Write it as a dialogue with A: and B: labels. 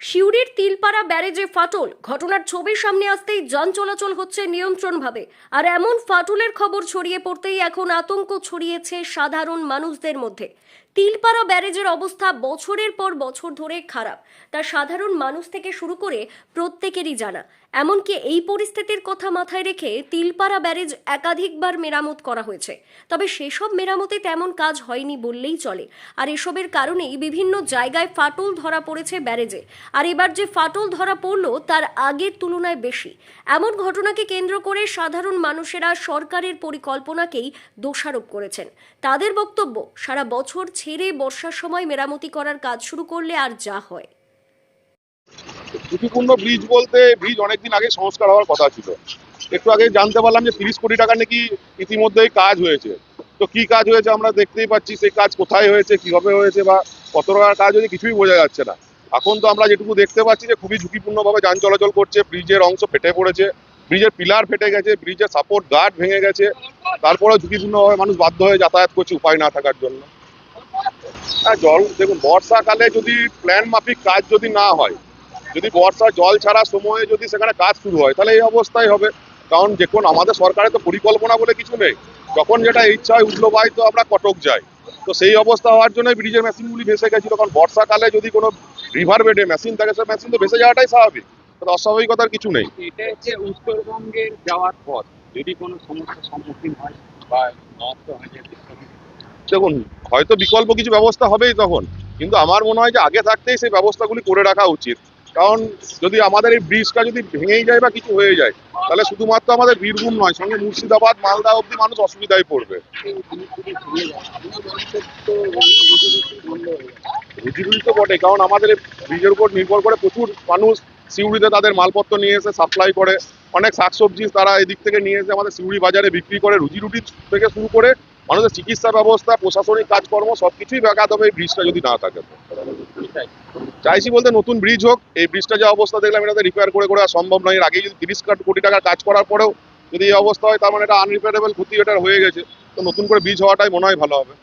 A: সিউড়ির তিলপাড়া ব্যারেজে ফাটল। ঘটনার ছবি সামনে আসতেই যান চলাচল হচ্ছে নিয়ন্ত্রণভাবে। আর এমন ফাটলের খবর ছড়িয়ে পড়তেই এখন আতঙ্ক ছড়িয়েছে সাধারণ মানুষদের মধ্যে। তিলপাড়া ব্যারেজের অবস্থা বছরের পর বছর ধরে খারাপ। তা সাধারণ মানুষ থেকে শুরু করে প্রত্যেকেরই জানা। এমনকি এই পরিস্থিতির কথা মাথায় রেখে তিলপাড়া ব্যারেজ একাধিকবার মেরামত করা হয়েছে। তবে সেসব মেরামতে তেমন কাজ হয়নি বললেই চলে। আর এসবের কারণেই বিভিন্ন জায়গায় ফাটল ধরা পড়েছে ব্যারেজে। আর এবার যে ফাটল ধরা পড়ল, তার আগের তুলনায় বেশি। এমন ঘটনাকে কেন্দ্র করে সাধারণ মানুষেরা সরকারের পরিকল্পনাকেই দোষারোপ করেছেন। তাদের বক্তব্য, সারা বছর ছেড়ে বর্ষার সময় মেরামতি করার কাজ শুরু করলে আর যা হয়।
B: ঝুঁকিপূর্ণ ব্রিজ বলতে ব্রিজ অনেকদিন আগে সংস্কার হওয়ার কথা ছিল। একটু আগে জানতে পারলাম যে তিরিশ কোটি টাকা নাকি ইতিমধ্যেই কাজ হয়েছে। তো কি কাজ হয়েছে আমরা দেখতেই পাচ্ছি সেই কাজ কোথায় হয়েছে, কীভাবে হয়েছে বা কত টাকার কাজ হয়েছে কিছুই বোঝা যাচ্ছে না। এখন তো আমরা যেটুকু দেখতে পাচ্ছি যে খুবই ঝুঁকিপূর্ণভাবে যান চলাচল করছে ব্রিজের অংশ ফেটে পড়েছে ব্রিজের পিলার ফেটে গেছে ব্রিজের সাপোর্ট গার্ড ভেঙে গেছে। তারপরেও ঝুঁকিপূর্ণভাবে মানুষ বাধ্য হয়ে যাতায়াত করছে উপায় না থাকার জন্য। হ্যাঁ জল, দেখুন, বর্ষাকালে যদি প্ল্যান মাফিক কাজ যদি না হয়, যদি বর্ষা জল ছাড়া সময়ে যদি সেখানে কাজ শুরু হয়, তাহলে এই অবস্থাই হবে। কারণ কোন আমাদের সরকারের তো পরিকল্পনা বলে কিছু নেই। যখন যেটা ইচ্ছা হয় উঠল বাই, তো আমরা কটক যাই। তো সেই অবস্থা হওয়ার জন্য ব্রিজের মেশিনগুলি ভেসে গেছিল। কারণ বর্ষাকালে যদি কোনো রিভার বেডে মেশিন থাকে সে মেশিন তো ভেসে যাওয়াটাই স্বাভাবিক। তো অস্বাভাবিকতার কিছু নেই।
C: এটা হচ্ছে উত্তরবঙ্গের যাওয়ার পথ। যদি কোনো সমস্যার সম্মুখীন হয় বা নষ্ট হয়ে যায়
B: দেখুন, হয়তো বিকল্প কিছু ব্যবস্থা হবেই তখন, কিন্তু আমার মনে হয় যে আগে থাকতেই সেই ব্যবস্থাগুলি করে রাখা উচিত। কারণ যদি আমাদের এই ব্রিজটা যদি ভেঙেই যায় বা কিছু হয়ে যায়, তাহলে শুধুমাত্র আমাদের বীরভূম নয়, সঙ্গে মুর্শিদাবাদ, মালদা অব্দি মানুষ অসুবিধায় পড়বে।
C: মানুষের তো
B: বটে, কারণ আমাদের ব্রিজের উপর নির্ভর করে প্রচুর মানুষ সিউড়িতে তাদের মালপত্র নিয়ে এসে সাপ্লাই করে। অনেক শাকসবজি তারা এদিক থেকে নিয়ে এসে আমাদের সিউড়ি বাজারে বিক্রি করে। রুজি রুটি থেকে শুরু করে মানুষের চিকিৎসা ব্যবস্থা প্রশাসনিক কাজকর্ম সবকিছুই ব্যাঘাত হবে এই ব্রিজটা যদি না থাকে। চাইছি বলতে নতুন ব্রিজ হোক এই ব্রিজটা যে অবস্থা দেখলাম এটাতে রিপেয়ার করে করা সম্ভব নয়। এর আগে যদি তিরিশ কোটি টাকার কাজ করার পরেও যদি এই অবস্থা হয় তার মানে এটা আনরিপেয়ারেবল ক্ষতি এটা হয়ে গেছে। তো নতুন করে ব্রিজ হওয়াটাই মনে হয় ভালো হবে?